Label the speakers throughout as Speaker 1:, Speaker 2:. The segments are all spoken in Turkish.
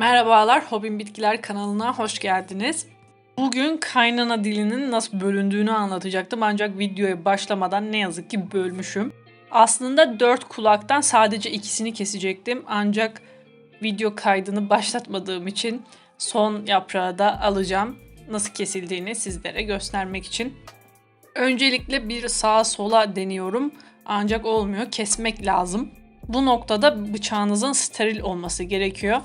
Speaker 1: Merhabalar, Hobin Bitkiler kanalına hoş geldiniz. Bugün kaynana dilinin nasıl bölündüğünü anlatacaktım ancak videoya başlamadan ne yazık ki bölmüşüm. Aslında dört kulaktan sadece ikisini kesecektim ancak video kaydını başlatmadığım için son yaprağı da alacağım. Nasıl kesildiğini sizlere göstermek için. Öncelikle bir sağa sola deniyorum ancak olmuyor. Kesmek lazım. Bu noktada bıçağınızın steril olması gerekiyor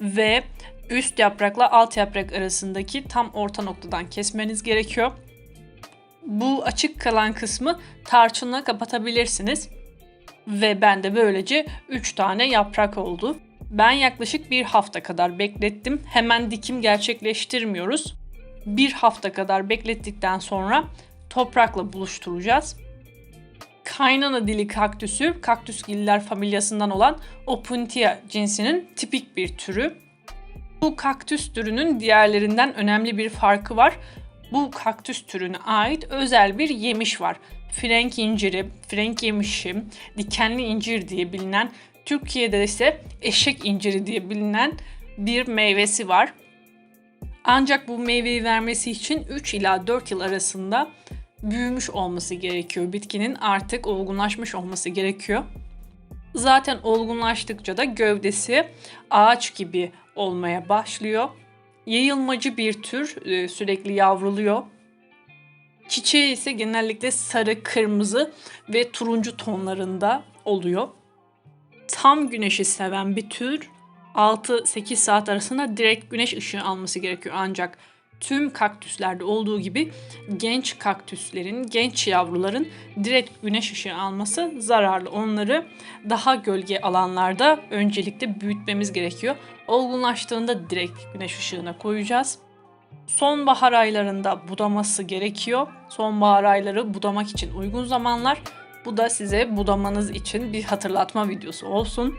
Speaker 1: ve üst yaprakla alt yaprak arasındaki tam orta noktadan kesmeniz gerekiyor. Bu açık kalan kısmı tarçınla kapatabilirsiniz. Ve bende böylece 3 tane yaprak oldu. Ben yaklaşık bir hafta kadar beklettim. Hemen dikim gerçekleştirmiyoruz. Bir hafta kadar beklettikten sonra toprakla buluşturacağız. Kaynana dili kaktüsü, kaktüsgiller familyasından olan Opuntia cinsinin tipik bir türü. Bu kaktüs türünün diğerlerinden önemli bir farkı var. Bu kaktüs türüne ait özel bir yemiş var. Frenk inciri, frenk yemişi, dikenli incir diye bilinen, Türkiye'de ise eşek inciri diye bilinen bir meyvesi var. Ancak bu meyveyi vermesi için 3 ila 4 yıl arasında büyümüş olması gerekiyor. Bitkinin artık olgunlaşmış olması gerekiyor. Zaten olgunlaştıkça da gövdesi ağaç gibi olmaya başlıyor. Yayılmacı bir tür e, sürekli yavruluyor. Çiçeği ise genellikle sarı, kırmızı ve turuncu tonlarında oluyor. Tam güneşi seven bir tür 6-8 saat arasında direkt güneş ışığı alması gerekiyor ancak tüm kaktüslerde olduğu gibi genç kaktüslerin, genç yavruların direkt güneş ışığı alması zararlı. Onları daha gölge alanlarda öncelikle büyütmemiz gerekiyor. Olgunlaştığında direkt güneş ışığına koyacağız. Sonbahar aylarında budaması gerekiyor. Sonbahar ayları budamak için uygun zamanlar. Bu da size budamanız için bir hatırlatma videosu olsun.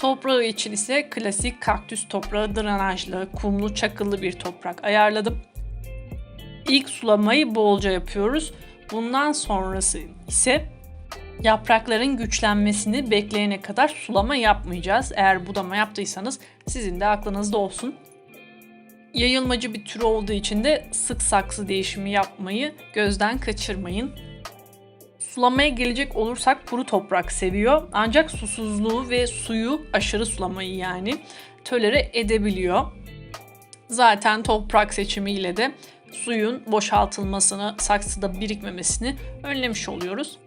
Speaker 1: Toprağı için ise klasik kaktüs toprağı drenajlı, kumlu, çakıllı bir toprak ayarladım. İlk sulamayı bolca yapıyoruz. Bundan sonrası ise yaprakların güçlenmesini bekleyene kadar sulama yapmayacağız. Eğer budama yaptıysanız sizin de aklınızda olsun. Yayılmacı bir tür olduğu için de sık saksı değişimi yapmayı gözden kaçırmayın. Sulamaya gelecek olursak kuru toprak seviyor. Ancak susuzluğu ve suyu aşırı sulamayı yani tölere edebiliyor. Zaten toprak seçimiyle de suyun boşaltılmasını, saksıda birikmemesini önlemiş oluyoruz.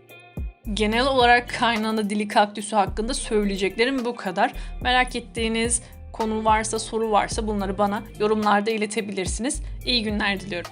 Speaker 1: Genel olarak kaynana dili kaktüsü hakkında söyleyeceklerim bu kadar. Merak ettiğiniz konu varsa, soru varsa bunları bana yorumlarda iletebilirsiniz. İyi günler diliyorum.